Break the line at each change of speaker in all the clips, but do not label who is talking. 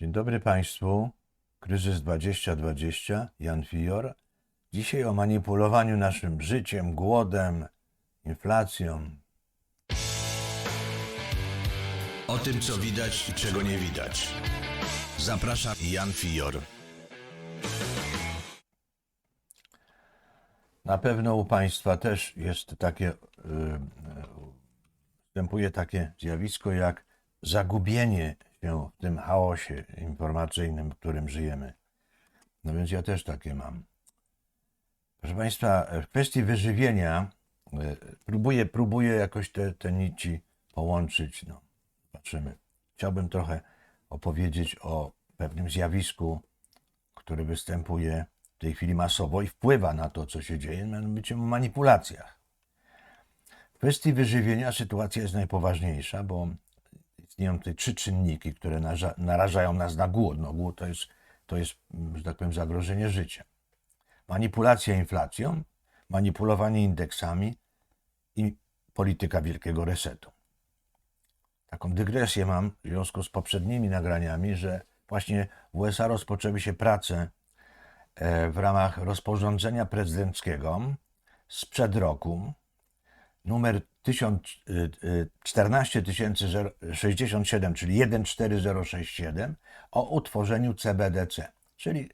Dzień dobry Państwu. Kryzys 2020, Jan Fior. Dzisiaj o manipulowaniu naszym życiem, głodem, inflacją.
O tym, co widać i czego nie widać. Zapraszam Jan Fior.
Na pewno u Państwa też jest takie, y, występuje takie zjawisko jak zagubienie się w tym chaosie informacyjnym, w którym żyjemy. No więc ja też takie mam. Proszę Państwa, w kwestii wyżywienia y, próbuję, próbuję jakoś te, te nici połączyć. No, zobaczymy. Chciałbym trochę opowiedzieć o pewnym zjawisku, które występuje w tej chwili masowo i wpływa na to, co się dzieje, mianowicie o manipulacjach. W kwestii wyżywienia sytuacja jest najpoważniejsza, bo istnieją tutaj trzy czynniki, które naraża- narażają nas na głód. No, głód to jest, to jest, że tak powiem, zagrożenie życia. Manipulacja inflacją, manipulowanie indeksami i polityka wielkiego resetu. Taką dygresję mam w związku z poprzednimi nagraniami, że właśnie w USA rozpoczęły się prace e, w ramach rozporządzenia prezydenckiego sprzed roku numer 1000, y, y, 14067, czyli 14067 o utworzeniu CBDC, czyli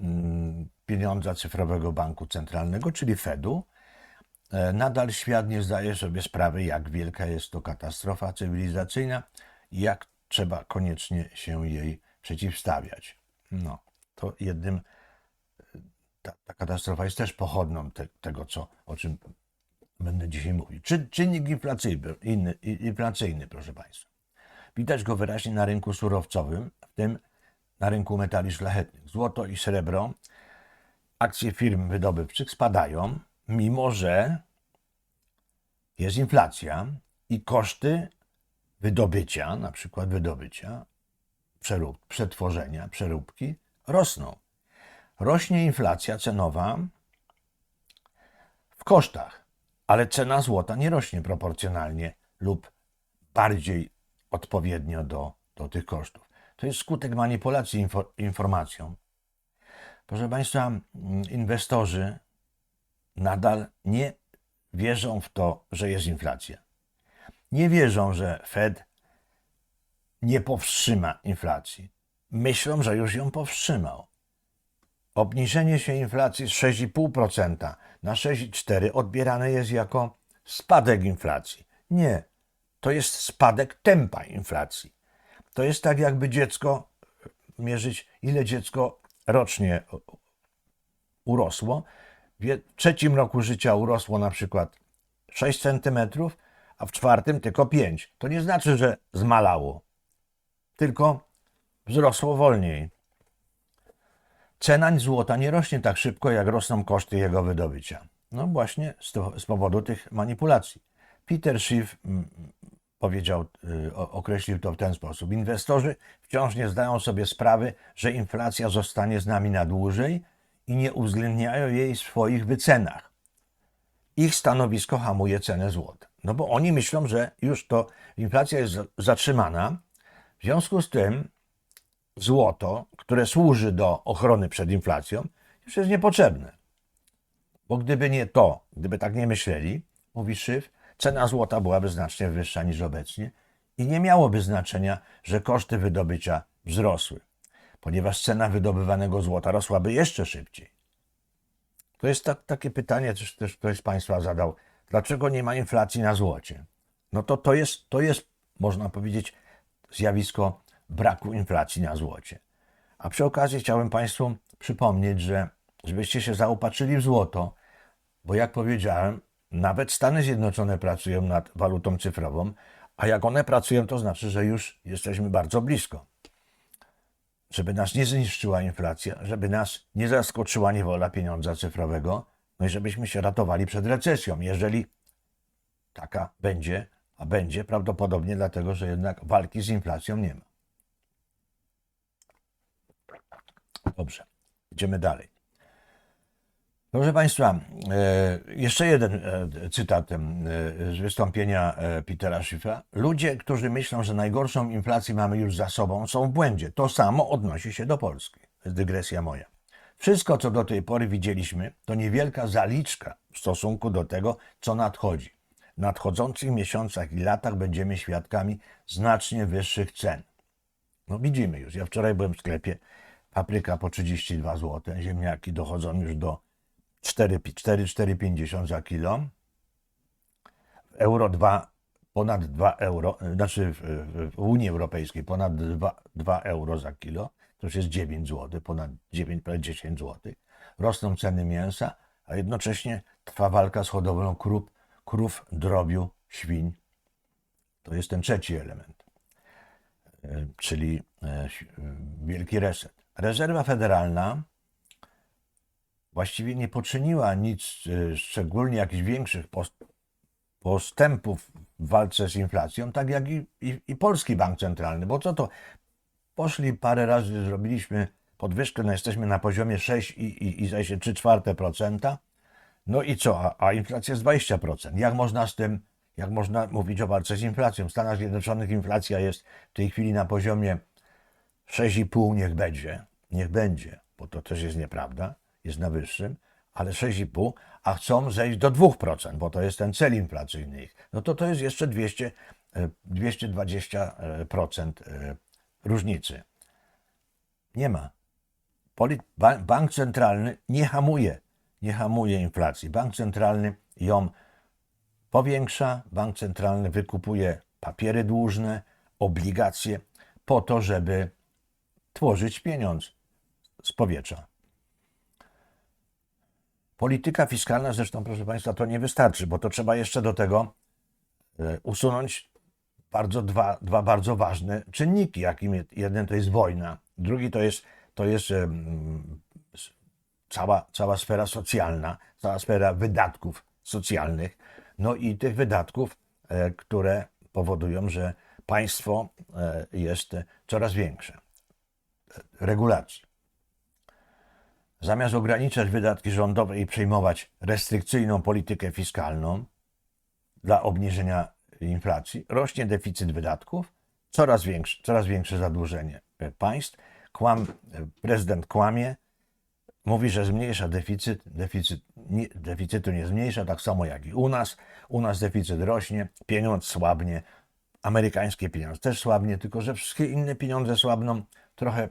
mm, pieniądza cyfrowego banku centralnego, czyli Fedu. E, Nadal świat nie zdaje sobie sprawy, jak wielka jest to katastrofa cywilizacyjna i jak trzeba koniecznie się jej przeciwstawiać. No, to jednym ta, ta katastrofa jest też pochodną te, tego, co, o czym będę dzisiaj mówił. Czy, czynnik inflacyjny, inny, inflacyjny, proszę Państwa. Widać go wyraźnie na rynku surowcowym, w tym na rynku metali szlachetnych. Złoto i srebro, akcje firm wydobywczych spadają, mimo że jest inflacja i koszty wydobycia, na przykład wydobycia, przerób, przetworzenia, przeróbki rosną rośnie inflacja cenowa w kosztach, ale cena złota nie rośnie proporcjonalnie lub bardziej odpowiednio do, do tych kosztów. To jest skutek manipulacji info, informacją. Proszę Państwa, mm, inwestorzy nadal nie wierzą w to, że jest inflacja. Nie wierzą, że Fed nie powstrzyma inflacji. Myślą, że już ją powstrzymał. Obniżenie się inflacji z 6,5% na 6,4% odbierane jest jako spadek inflacji. Nie, to jest spadek tempa inflacji. To jest tak, jakby dziecko mierzyć, ile dziecko rocznie urosło. W trzecim roku życia urosło na przykład 6 cm, a w czwartym tylko 5. To nie znaczy, że zmalało, tylko wzrosło wolniej. Cena złota nie rośnie tak szybko, jak rosną koszty jego wydobycia. No właśnie z, to, z powodu tych manipulacji. Peter Schiff mm, powiedział, y, określił to w ten sposób. Inwestorzy wciąż nie zdają sobie sprawy, że inflacja zostanie z nami na dłużej i nie uwzględniają jej w swoich wycenach. Ich stanowisko hamuje cenę złota. No bo oni myślą, że już to inflacja jest za- zatrzymana. W związku z tym złoto, które służy do ochrony przed inflacją, już jest niepotrzebne. Bo gdyby nie to, gdyby tak nie myśleli, mówi Szyf, cena złota byłaby znacznie wyższa niż obecnie i nie miałoby znaczenia, że koszty wydobycia wzrosły, ponieważ cena wydobywanego złota rosłaby jeszcze szybciej. To jest tak, takie pytanie, też, też ktoś z Państwa zadał, dlaczego nie ma inflacji na złocie? No to to jest, to jest, można powiedzieć, zjawisko braku inflacji na złocie. A przy okazji chciałem Państwu przypomnieć, że żebyście się zaopatrzyli w złoto, bo jak powiedziałem, nawet Stany Zjednoczone pracują nad walutą cyfrową, a jak one pracują, to znaczy, że już jesteśmy bardzo blisko. Żeby nas nie zniszczyła inflacja, żeby nas nie zaskoczyła niewola pieniądza cyfrowego, no i żebyśmy się ratowali przed recesją, jeżeli taka będzie, a będzie prawdopodobnie dlatego, że jednak walki z inflacją nie ma. Dobrze, idziemy dalej. Proszę Państwa, e, jeszcze jeden e, cytat e, z wystąpienia Petera Schiffera. Ludzie, którzy myślą, że najgorszą inflację mamy już za sobą, są w błędzie. To samo odnosi się do Polski. To jest dygresja moja. Wszystko, co do tej pory widzieliśmy, to niewielka zaliczka w stosunku do tego, co nadchodzi. W nadchodzących miesiącach i latach będziemy świadkami znacznie wyższych cen. No widzimy już. Ja wczoraj byłem w sklepie. Papryka po 32 zł, ziemniaki dochodzą już do 4,50 za kilo. Euro 2, ponad 2 euro, znaczy w, Unii Europejskiej ponad 2, 2 euro za kilo, to już jest 9 zł, ponad 9, prawie 10 zł. Rosną ceny mięsa, a jednocześnie trwa walka z hodowlą krów, krów drobiu, świń. To jest ten trzeci element, e, czyli e, e, wielki reset. Rezerwa Federalna właściwie nie poczyniła nic e, szczególnie jakichś większych post- postępów w walce z inflacją, tak jak i, i, i Polski Bank Centralny. Bo co to? Poszli parę razy, zrobiliśmy podwyżkę, no jesteśmy na poziomie 6 i, i, i zdaje się 3 czwarte procenta. No i co? A, a inflacja jest 20%. Jak można z tym, jak można mówić o walce z inflacją? W Stanach Zjednoczonych inflacja jest w tej chwili na poziomie 6,5 niech będzie, niech będzie, bo to też jest nieprawda, jest na wyższym, ale 6,5, a chcą zejść do 2%, bo to jest ten cel inflacyjny ich. No to to jest jeszcze 200, e, 220% e, różnicy. Nie ma. Bank centralny nie hamuje, nie hamuje inflacji. Bank centralny ją powiększa, bank centralny wykupuje papiery dłużne, obligacje po to, żeby tworzyć pieniądz z powietrza. Polityka fiskalna, zresztą, proszę Państwa, to nie wystarczy, bo to trzeba jeszcze do tego e, usunąć bardzo dwa, dwa bardzo ważne czynniki. Jakim je- jeden to jest wojna, drugi to jest, to jest cała, cała sfera socjalna, cała sfera wydatków socjalnych, no i tych wydatków, e, które powodują, że państwo e, jest coraz większe. Regulacji. Zamiast ograniczać wydatki rządowe i przyjmować restrykcyjną politykę fiskalną dla obniżenia inflacji, rośnie deficyt wydatków, coraz większe, coraz większe zadłużenie państw. Kłam, prezydent kłamie, mówi, że zmniejsza deficyt, deficyt nie, deficytu nie zmniejsza, tak samo jak i u nas. U nas deficyt rośnie, pieniądz słabnie, amerykańskie pieniądze też słabnie, tylko że wszystkie inne pieniądze słabną trochę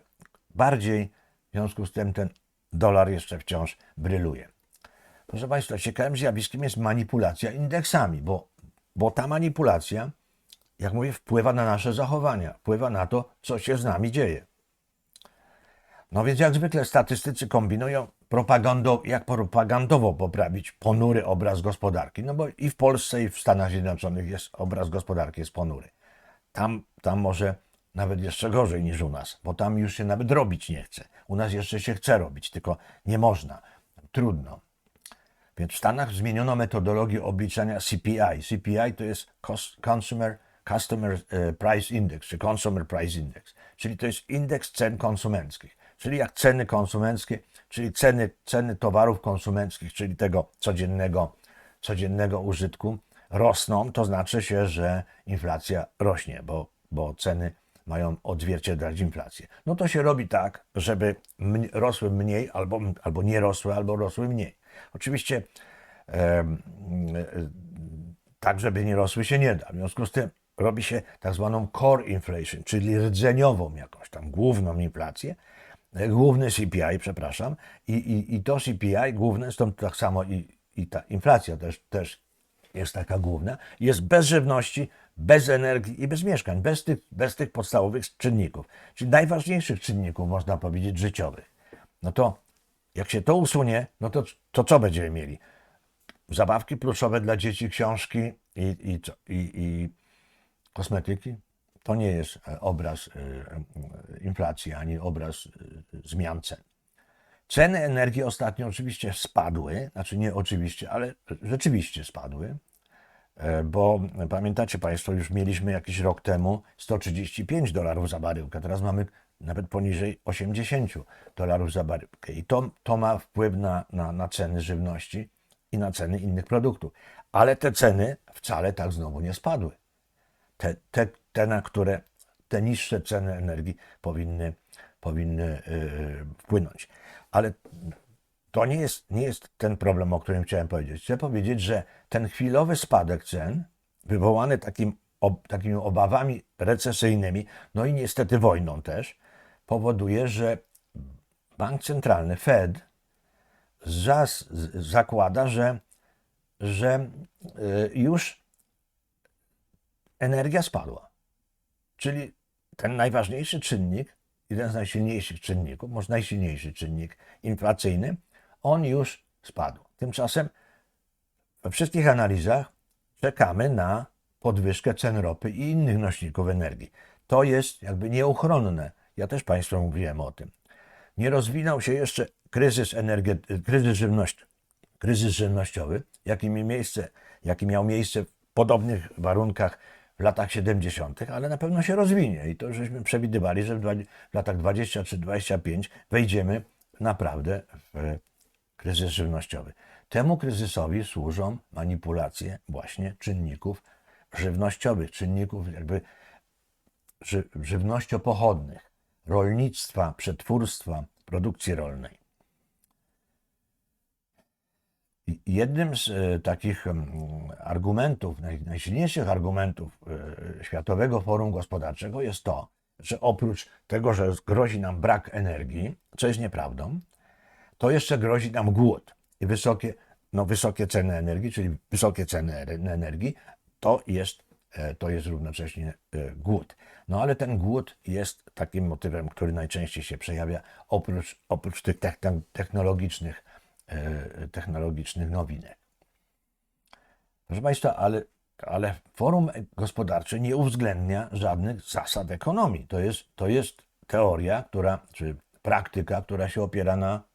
bardziej, w związku z tym ten dolar jeszcze wciąż bryluje. Proszę Państwa, ciekawym zjawiskiem jest manipulacja indeksami, bo, bo ta manipulacja, jak mówię, wpływa na nasze zachowania, wpływa na to, co się z nami dzieje. No więc jak zwykle statystycy kombinują, propagando, jak propagandowo poprawić ponury obraz gospodarki. No bo i w Polsce, i w Stanach Zjednoczonych jest obraz gospodarki jest ponury. Tam, tam może nawet jeszcze gorzej niż u nas, bo tam już się nawet robić nie chce. U nas jeszcze się chce robić, tylko nie można. Trudno. Więc w Stanach zmieniono metodologię obliczania CPI. CPI to jest Consumer, Customer e, Price Index, czy Consumer Price Index, czyli to jest indeks cen konsumenckich. Czyli jak ceny konsumenckie, czyli ceny, ceny towarów konsumenckich, czyli tego codziennego, codziennego użytku rosną, to znaczy się, że inflacja rośnie, bo, bo ceny mają odzwierciedlać inflację. No to się robi tak, żeby rosły mniej, albo, albo nie rosły, albo rosły mniej. Oczywiście em, e, tak, żeby nie rosły się nie da. W związku z tym robi się tak zwaną core inflation, czyli rdzeniową jakąś tam główną inflację, e, główny CPI, przepraszam, i, i, i to CPI główne, zresztą tak samo i, i ta inflacja też, też jest taka główna, jest bez żywności, bez energii i bez mieszkań, bez tych, bez tych podstawowych czynników, czyli najważniejszych czynników, można powiedzieć, życiowych. No to jak się to usunie, no to, to co będziemy mieli? Zabawki pluszowe dla dzieci, książki i, i? I, i kosmetyki? To nie jest e, obraz e, e, inflacji ani obraz zmian cen. Ceny energii ostatnio oczywiście spadły, znaczy nie oczywiście, ale rzeczywiście spadły, bo pamiętacie Państwo, już mieliśmy jakiś rok temu 135 dolarów za baryłkę, teraz mamy nawet poniżej 80 dolarów za baryłkę. I to, to ma wpływ na, na, na ceny żywności i na ceny innych produktów. Ale te ceny wcale tak znowu nie spadły. Te, te, te na które te niższe ceny energii powinny, powinny yy, wpłynąć. Ale to nie jest, nie jest ten problem, o którym chciałem powiedzieć. Chcę powiedzieć, że ten chwilowy spadek cen, wywołany takim, ob, takimi obawami recesyjnymi, no i niestety wojną też, powoduje, że bank centralny, Fed, zas, zakłada, że, że y, już energia spadła. Czyli ten najważniejszy czynnik, jeden z najsilniejszych czynników, może najsilniejszy czynnik inflacyjny, on już spadł. Tymczasem we wszystkich analizach czekamy na podwyżkę cen ropy i innych nośników energii. To jest jakby nieuchronne. Ja też Państwu mówiłem o tym. Nie rozwinął się jeszcze kryzys, energe- kryzys, żywności, kryzys żywnościowy, jaki, mi miejsce, jaki miał miejsce w podobnych warunkach w latach 70., ale na pewno się rozwinie. I to żeśmy przewidywali, że w dwa- w latach 23-25 wejdziemy naprawdę w kryzys żywnościowy. Temu kryzysowi służą manipulacje właśnie czynników żywnościowych, czynników jakby ży, żywnościopochodnych, rolnictwa, przetwórstwa, produkcji rolnej. Jednym z e, takich mm, argumentów, naj, najsilniejszych argumentów e, Światowego Forum Gospodarczego jest to, że oprócz tego, że grozi nam brak energii, co jest nieprawdą, to jeszcze grozi nam głód i wysokie, no, wysokie ceny energii, czyli wysokie ceny er- energii, to jest, e, to jest równocześnie e, głód. No ale ten głód jest takim motywem, który najczęściej się przejawia oprócz, oprócz tych techn- technologicznych, e, technologicznych nowinek. Proszę Państwa, ale, ale forum gospodarcze nie uwzględnia żadnych zasad ekonomii. To jest, to jest teoria, która, czy praktyka, która się opiera na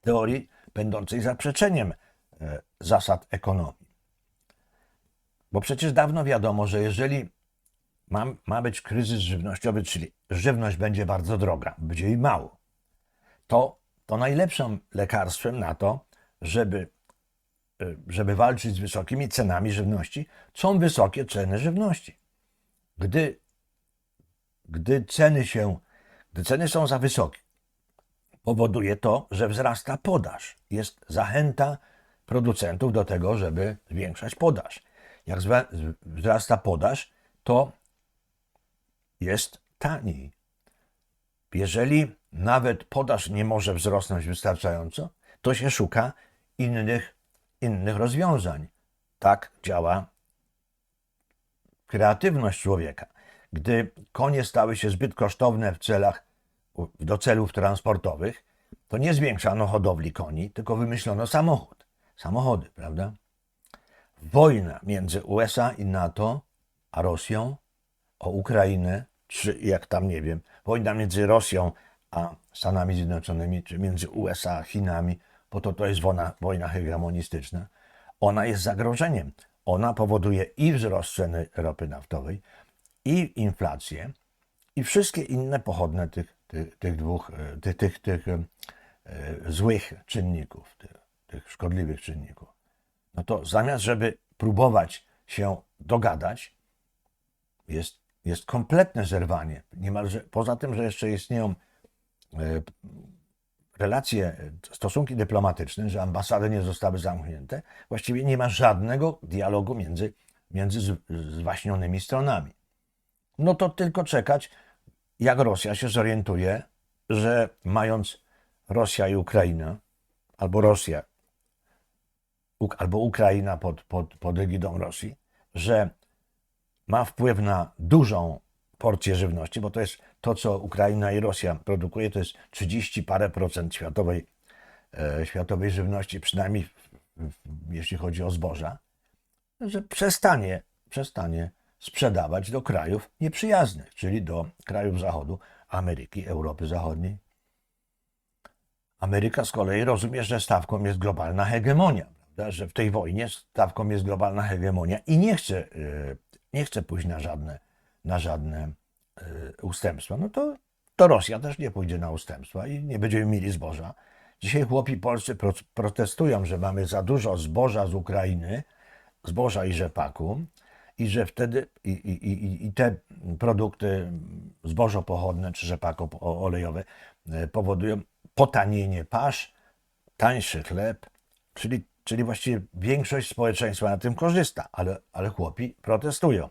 teorii będącej zaprzeczeniem e, zasad ekonomii. Bo przecież dawno wiadomo, że jeżeli ma, ma być kryzys żywnościowy, czyli żywność będzie bardzo droga, będzie jej mało, to, to najlepszym lekarstwem na to, żeby, e, żeby walczyć z wysokimi cenami żywności, są wysokie ceny żywności. Gdy, gdy ceny się, gdy ceny są za wysokie, powoduje to, że wzrasta podaż. Jest zachęta producentów do tego, żeby zwiększać podaż. Jak wzrasta podaż, to jest taniej. Jeżeli nawet podaż nie może wzrosnąć wystarczająco, to się szuka innych, innych rozwiązań. Tak działa kreatywność człowieka. Gdy konie stały się zbyt kosztowne w celach, do celów transportowych, to nie zwiększano hodowli koni, tylko wymyślono samochód. Samochody, prawda? Wojna między USA i NATO, a Rosją o Ukrainę, czy jak tam nie wiem, wojna między Rosją a Stanami Zjednoczonymi, czy między USA a Chinami, bo to, to jest wojna, wojna hegemonistyczna, ona jest zagrożeniem. Ona powoduje i wzrost ceny ropy naftowej, i inflację, i wszystkie inne pochodne tych, tych, tych dwóch, e, tych, tych, tych e, e, złych czynników, tych, tych szkodliwych czynników. No to zamiast, żeby próbować się dogadać, jest, jest kompletne zerwanie. Niemalże, poza tym, że jeszcze istnieją e, relacje, e, stosunki dyplomatyczne, że ambasady nie zostały zamknięte, właściwie nie ma żadnego dialogu między, między zwaśnionymi stronami. No to tylko czekać, jak Rosja się zorientuje, że mając Rosja i Ukraina, albo Rosja, albo Ukraina pod, pod, pod egidą Rosji, że ma wpływ na dużą porcję żywności, bo to jest to, co Ukraina i Rosja produkuje, to jest 30 parę procent światowej, e, światowej żywności, przynajmniej w, w, jeśli chodzi o zboża, że przestanie, przestanie sprzedawać do krajów nieprzyjaznych, czyli do krajów Zachodu, Ameryki, Europy Zachodniej. Ameryka z kolei rozumie, że stawką jest globalna hegemonia, prawda? że w tej wojnie stawką jest globalna hegemonia i nie chce, e, nie chce pójść na żadne, na żadne y, ustępstwa, no to, to Rosja też nie pójdzie na ustępstwa i nie będziemy mieli zboża. Dzisiaj chłopi polscy pro, protestują, że mamy za dużo zboża z Ukrainy, zboża i rzepaku, i że wtedy i, i, i, te produkty zbożo pochodne czy rzepako po- olejowe e, powodują potanienie pasz, tańszy chleb, czyli, czyli właściwie większość społeczeństwa na tym korzysta, ale, ale chłopi protestują.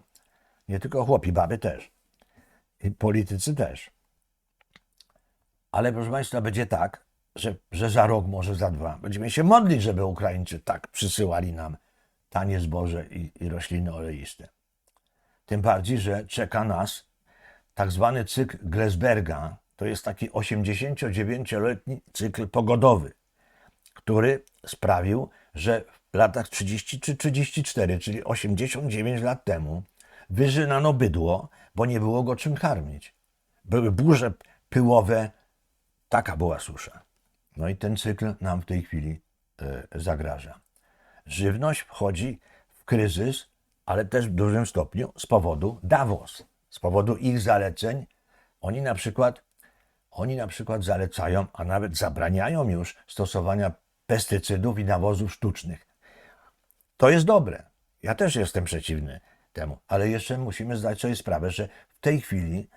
Nie tylko chłopi, baby też. I politycy też. Ale proszę Państwa, będzie tak, że, że za rok, może za dwa, będziemy się modlić, żeby Ukraińcy tak przysyłali nam tanie zboże i, i rośliny oleiste. Tym bardziej, że czeka nas tak zwany cykl Glesberga. To jest taki 89-letni cykl pogodowy, który sprawił, że w latach 30 czy 34, czyli 89 lat temu, wyżynano bydło, bo nie było go czym karmić. Były burze pyłowe, taka była susza. No i ten cykl nam w tej chwili e, zagraża. Żywność wchodzi w kryzys, ale też w dużym stopniu z powodu Davos, z powodu ich zaleceń. Oni na przykład, oni na przykład zalecają, a nawet zabraniają już stosowania pestycydów i nawozów sztucznych. To jest dobre. Ja też jestem przeciwny temu, ale jeszcze musimy zdać sobie sprawę, że w tej chwili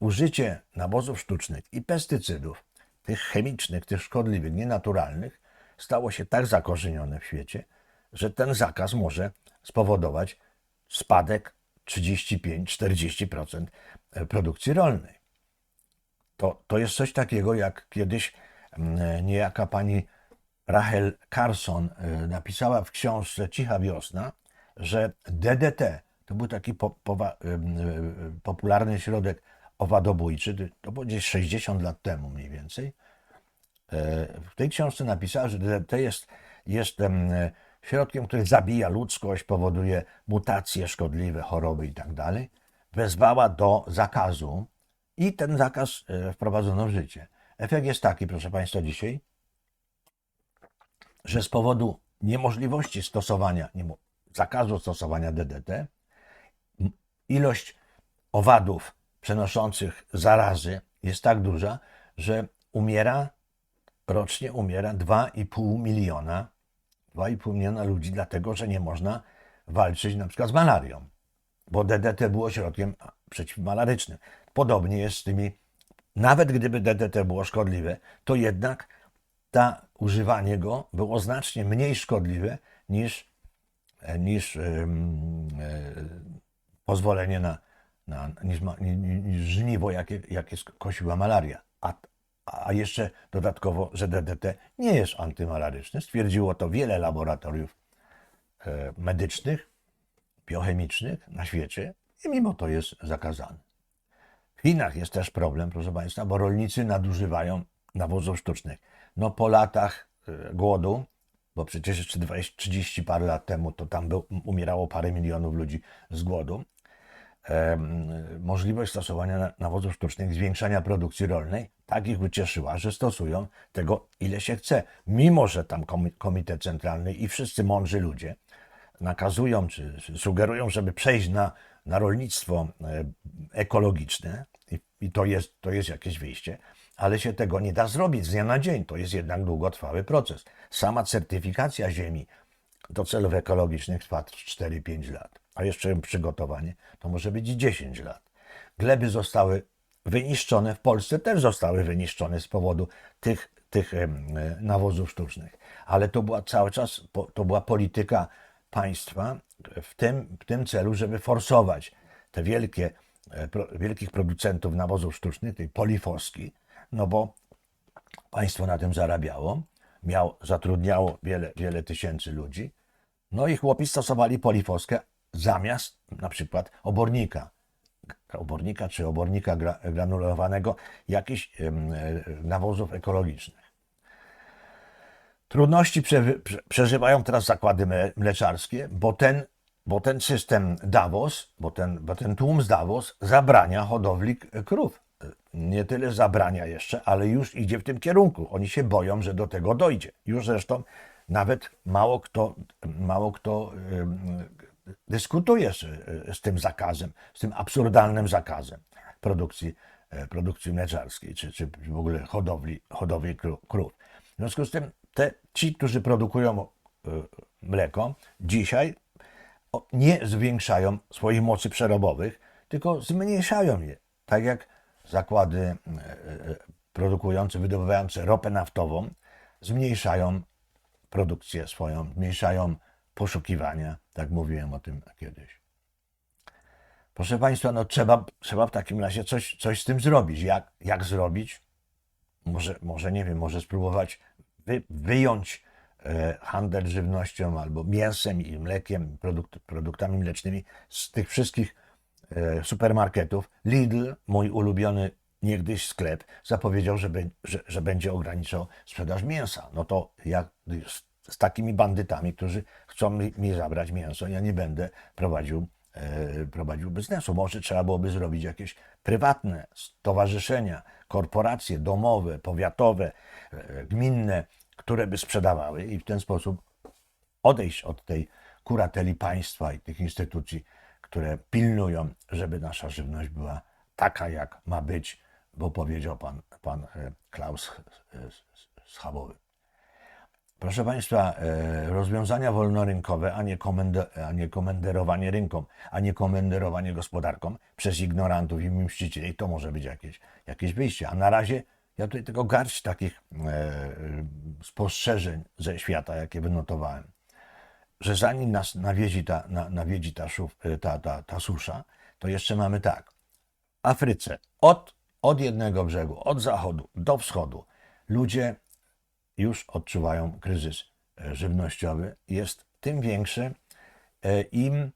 użycie nawozów sztucznych i pestycydów, tych chemicznych, tych szkodliwych, nienaturalnych, stało się tak zakorzenione w świecie, że ten zakaz może spowodować spadek 35-40% produkcji rolnej. To, to jest coś takiego, jak kiedyś mm, niejaka pani Rachel Carson y, napisała w książce Cicha Wiosna, że DDT to był taki po, y, y, popularny środek owadobójczy, to było gdzieś 60 lat temu mniej więcej. E, W tej książce napisała, że DDT jest, jest e, środkiem, który zabija ludzkość, powoduje mutacje szkodliwe, choroby i tak. Wezwała do zakazu i ten zakaz e, wprowadzono w życie. Efekt jest taki, proszę Państwa, dzisiaj, że z powodu niemożliwości stosowania, zakazu stosowania DDT, ilość owadów przenoszących zarazy jest tak duża, że umiera, rocznie umiera 2,5 miliona, 2,5 miliona ludzi, dlatego że nie można walczyć na przykład z malarią, bo DDT było środkiem przeciwmalarycznym. Podobnie jest z tymi, nawet gdyby DDT było szkodliwe, to jednak ta, używanie go było znacznie mniej szkodliwe niż, e, niż em, e, pozwolenie na, na niż, niż żniwo, jakie, jakie kosiła malaria. A, a jeszcze dodatkowo, że DDT nie jest antymalaryczny. Stwierdziło to wiele laboratoriów e, medycznych, biochemicznych na świecie i mimo to jest zakazany. W Chinach jest też problem, proszę Państwa, bo rolnicy nadużywają nawozów sztucznych. No po latach e, głodu, bo przecież jeszcze 20, 30 parę lat temu to tam był, umierało parę milionów ludzi z głodu, możliwość stosowania na- nawozów sztucznych, zwiększania produkcji rolnej, tak ich ucieszyła, że stosują tego ile się chce. Mimo, że tam komi- Komitet Centralny i wszyscy mądrzy ludzie nakazują czy czy sugerują, żeby przejść na, na rolnictwo e, ekologiczne i, i to, jest, to jest jakieś wyjście, ale się tego nie da zrobić z dnia na dzień. To jest jednak długotrwały proces. Sama certyfikacja ziemi do celów ekologicznych trwa 4-5 lat, a jeszcze przygotowanie to może być i 10 lat. Gleby zostały wyniszczone, w Polsce też zostały wyniszczone z powodu tych, tych e, nawozów sztucznych, ale to była cały czas to była polityka państwa w tym, w tym celu, żeby forsować te wielkie, e, wielkich producentów nawozów sztucznych, tej polifoski, no bo państwo na tym zarabiało, miał, zatrudniało wiele, wiele tysięcy ludzi, no i chłopi stosowali polifoskę zamiast na przykład obornika, obornika czy obornika gra, granulowanego, jakichś e, nawozów ekologicznych. Trudności prze, prze, przeżywają teraz zakłady mle- mleczarskie, bo ten, bo ten system Davos, bo ten, bo ten tłum z Davos zabrania hodowli krów. Nie tyle zabrania jeszcze, ale już idzie w tym kierunku. Oni się boją, że do tego dojdzie. Już zresztą nawet mało kto, mało kto dyskutuje z, z tym zakazem, z tym absurdalnym zakazem. produkcji, e, produkcji mleczarskiej, czy, czy w ogóle hodowli, hodowli kró- krów. W związku z tym te, ci, którzy produkują e, mleko, dzisiaj nie zwiększają swoich mocy przerobowych, tylko zmniejszają je. Tak jak zakłady e, e, produkujące, wydobywające ropę naftową zmniejszają produkcję swoją, zmniejszają poszukiwania. Tak mówiłem o tym kiedyś. Proszę Państwa, no trzeba, trzeba w takim razie coś, coś z tym zrobić. Jak, jak zrobić? Może, może nie wiem, może spróbować wy, wyjąć e, handel żywnością albo mięsem i mlekiem, produkt, produktami mlecznymi z tych wszystkich supermarketów. Lidl, mój ulubiony niegdyś sklep, zapowiedział, że, be, że, że będzie ograniczał sprzedaż mięsa. No to jak z, z takimi bandytami, którzy chcą mi, mi zabrać mięso, ja nie będę prowadził, e, prowadził biznesu. Może trzeba byłoby zrobić jakieś prywatne stowarzyszenia, korporacje domowe, powiatowe, e, gminne, które by sprzedawały i w ten sposób odejść od tej kurateli państwa i tych instytucji, które pilnują, żeby nasza żywność była taka, jak ma być, bo powiedział pan, pan e, Klaus e, Schabowy. Proszę Państwa, e, rozwiązania wolnorynkowe, a nie, komende, a nie komenderowanie rynkom, a nie komenderowanie gospodarkom przez ignorantów i mścicieli, to może być jakieś, jakieś wyjście. A na razie ja tutaj tylko garść takich spostrzeżeń ze świata, jakie wynotowałem, że zanim nas nawiedzi ta, na, nawiedzi ta, szuf, e, ta, ta, ta susza, to jeszcze mamy tak. Afryce od, od jednego brzegu, od zachodu do wschodu, ludzie już odczuwają kryzys e, żywnościowy. Jest tym większy, e, im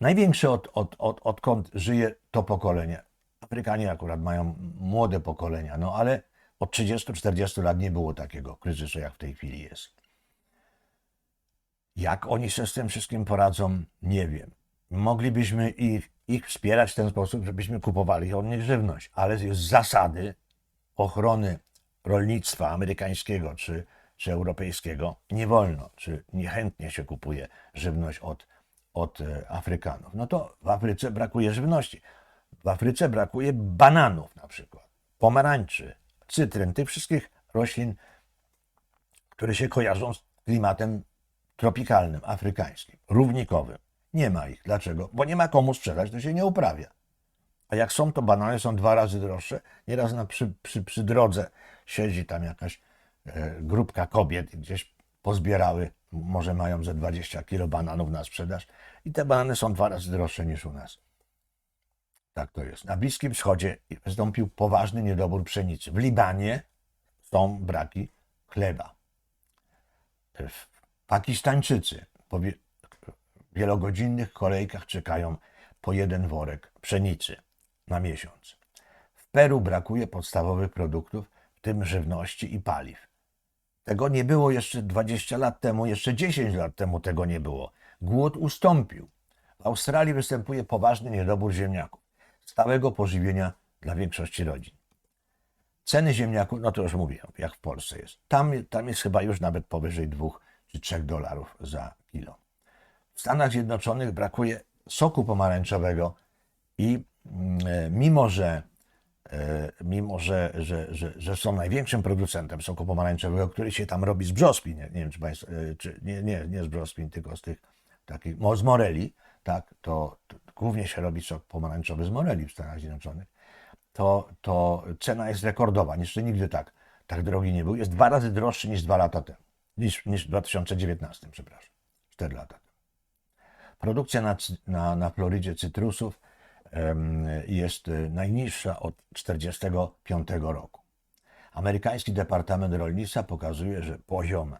największy od, od, od, odkąd żyje to pokolenie. Afrykanie akurat mają młode pokolenia, no ale od 30-40 lat nie było takiego kryzysu, jak w tej chwili jest. Jak oni się z tym wszystkim poradzą, nie wiem. Moglibyśmy ich, ich wspierać w ten sposób, żebyśmy kupowali od nich żywność, ale z zasady ochrony rolnictwa amerykańskiego czy, czy europejskiego nie wolno, czy niechętnie się kupuje żywność od, od e, Afrykanów. No to w Afryce brakuje żywności. W Afryce brakuje bananów na przykład, pomarańczy, cytryn, tych wszystkich roślin, które się kojarzą z klimatem tropikalnym, afrykańskim, równikowym. Nie ma ich. Dlaczego? Bo nie ma komu sprzedać, to się nie uprawia. A jak są, to banany są dwa razy droższe. Nieraz na, przy, przy, przy drodze siedzi tam jakaś e, grupka kobiet gdzieś pozbierały, może mają ze 20 kilo bananów na sprzedaż i te banany są dwa razy droższe niż u nas. Tak to jest. Na Bliskim Wschodzie wystąpił poważny niedobór pszenicy. W Libanie są braki chleba. W Pakistańczycy po wie- wielogodzinnych kolejkach czekają po jeden worek pszenicy na miesiąc. W Peru brakuje podstawowych produktów, w tym żywności i paliw. Tego nie było jeszcze 20 lat temu, jeszcze 10 lat temu tego nie było. Głód ustąpił. W Australii występuje poważny niedobór ziemniaków, stałego pożywienia dla większości rodzin. Ceny ziemniaków, no to już mówiłem, jak w Polsce jest. Tam, tam jest chyba już nawet powyżej 2 czy 3 dolarów za kilo. W Stanach Zjednoczonych brakuje soku pomarańczowego i mm, e, mimo, że, e, mimo że, że, że, że są największym producentem soku pomarańczowego, który się tam robi z brzoskwi, nie, nie wiem czy Państwo, e, czy, nie, nie, nie z brzoskwi, tylko z tych takich, z moreli, tak, to, to głównie się robi sok pomarańczowy z moreli w Stanach Zjednoczonych, to, to cena jest rekordowa. Jeszcze nigdy tak, tak drogi nie był. Jest dwa razy droższy niż dwa lata temu, niż, niż w 2019, przepraszam, cztery lata temu. Produkcja na, na, na Florydzie cytrusów jest e, najniższa od 1945 roku. Amerykański Departament Rolnictwa pokazuje, że poziom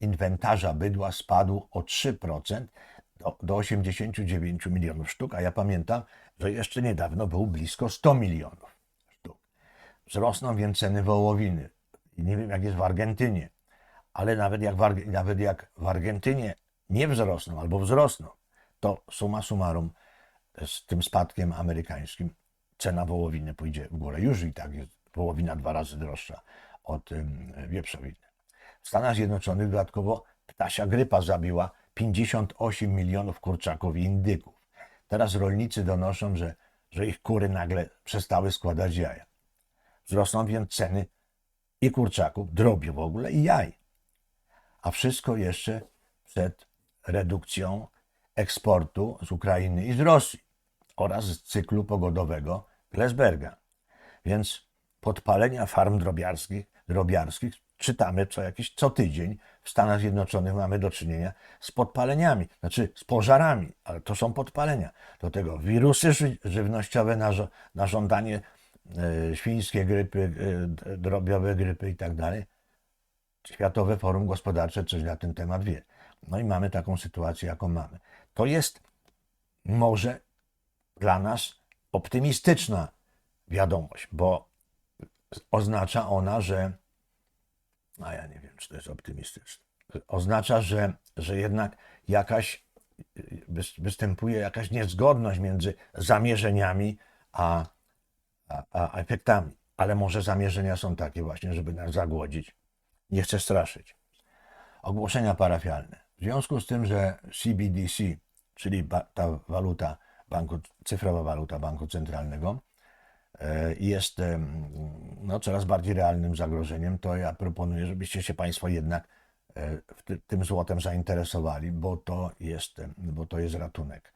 inwentarza bydła spadł o 3% do, do 89 milionów sztuk, a ja pamiętam, że jeszcze niedawno był blisko 100 milionów sztuk. Wzrosną więc ceny wołowiny. Nie wiem, jak jest w Argentynie, ale nawet jak w, nawet jak w Argentynie nie wzrosną albo wzrosną, to summa summarum z tym spadkiem amerykańskim cena wołowiny pójdzie w górę. Już i tak jest wołowina dwa razy droższa od wieprzowiny. W Stanach Zjednoczonych dodatkowo ptasia grypa zabiła 58 milionów kurczaków i indyków. Teraz rolnicy donoszą, że, że ich kury nagle przestały składać jaja. Wzrosną więc ceny i kurczaków, drobiu w ogóle i jaj. A wszystko jeszcze przed redukcją eksportu z Ukrainy i z Rosji oraz z cyklu pogodowego Glesberga. Więc podpalenia farm drobiarskich, drobiarskich czytamy co jakiś, co tydzień. W Stanach Zjednoczonych mamy do czynienia z podpaleniami, znaczy z pożarami, ale to są podpalenia. Do tego wirusy ży- żywnościowe na, na żądanie e, świńskie grypy, e, drobiowe grypy i tak. Światowe Forum Gospodarcze coś na ten temat wie. No i mamy taką sytuację, jaką mamy. To jest może dla nas optymistyczna wiadomość, bo oznacza ona, że. A ja nie wiem, czy to jest optymistyczne. Oznacza, że, że jednak jakaś wys- występuje jakaś niezgodność między zamierzeniami a, a, a efektami. Ale może zamierzenia są takie właśnie, żeby nas zagłodzić. Nie chcę straszyć. Ogłoszenia parafialne. W związku z tym, że CBDC, czyli ta waluta banku, cyfrowa waluta banku centralnego, e, jest no, coraz bardziej realnym zagrożeniem, to ja proponuję, żebyście się Państwo jednak e, tym złotem zainteresowali, bo to jest, bo to jest ratunek.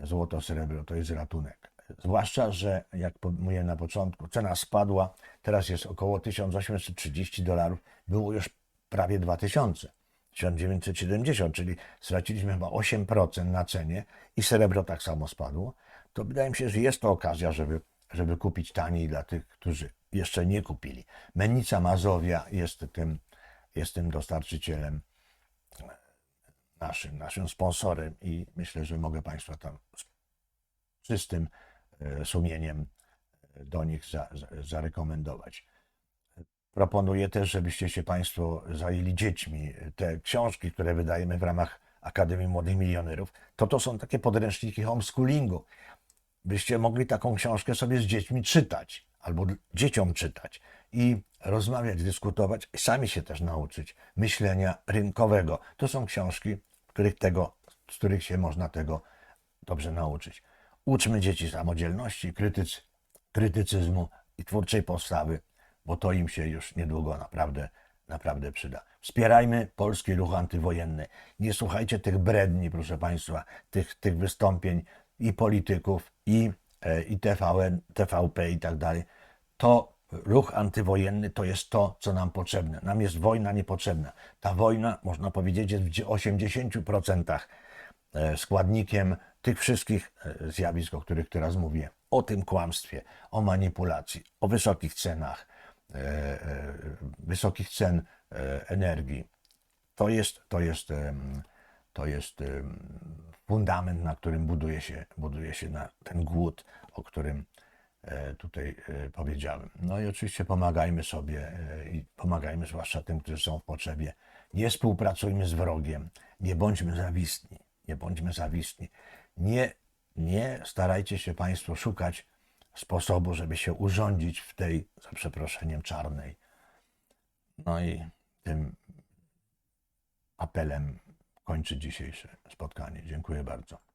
Złoto, srebro to jest ratunek. Zwłaszcza, że jak mówiłem na początku, cena spadła, teraz jest około 1830 dolarów, było już prawie 2000. 1970, czyli straciliśmy chyba 8% na cenie i srebro tak samo spadło, to wydaje mi się, że jest to okazja, żeby, żeby kupić taniej dla tych, którzy jeszcze nie kupili. Mennica Mazowia jest tym, jest tym dostarczycielem naszym, naszym sponsorem i myślę, że mogę Państwa tam z czystym sumieniem e, do nich za, za, zarekomendować. Proponuję też, żebyście się Państwo zajęli dziećmi. Te książki, które wydajemy w ramach Akademii Młodych Milionerów, to to są takie podręczniki homeschoolingu. Byście mogli taką książkę sobie z dziećmi czytać, albo dzieciom czytać i rozmawiać, dyskutować, sami się też nauczyć myślenia rynkowego. To są książki, których tego, z których się można tego dobrze nauczyć. Uczmy dzieci samodzielności, krytycy, krytycyzmu i twórczej postawy, bo to im się już niedługo naprawdę, naprawdę przyda. Wspierajmy polski ruch antywojenny. Nie słuchajcie tych bredni, proszę Państwa, tych, tych wystąpień i polityków, i, e, i TVN, TVP i tak dalej. To ruch antywojenny to jest to, co nam potrzebne. Nam jest wojna niepotrzebna. Ta wojna, można powiedzieć, jest w 80% e, składnikiem tych wszystkich e, zjawisk, o których teraz mówię. O tym kłamstwie, o manipulacji, o wysokich cenach, e, e, wysokich cen energii. To jest, to jest, to jest fundament, na którym buduje się, buduje się ten głód, o którym tutaj powiedziałem. No i oczywiście pomagajmy sobie i pomagajmy zwłaszcza tym, którzy są w potrzebie. Nie współpracujmy z wrogiem, nie bądźmy zawistni, nie bądźmy zawistni. Nie, nie starajcie się Państwo szukać sposobu, żeby się urządzić w tej, za przeproszeniem, czarnej. No i tym apelem kończy dzisiejsze spotkanie. Dziękuję bardzo.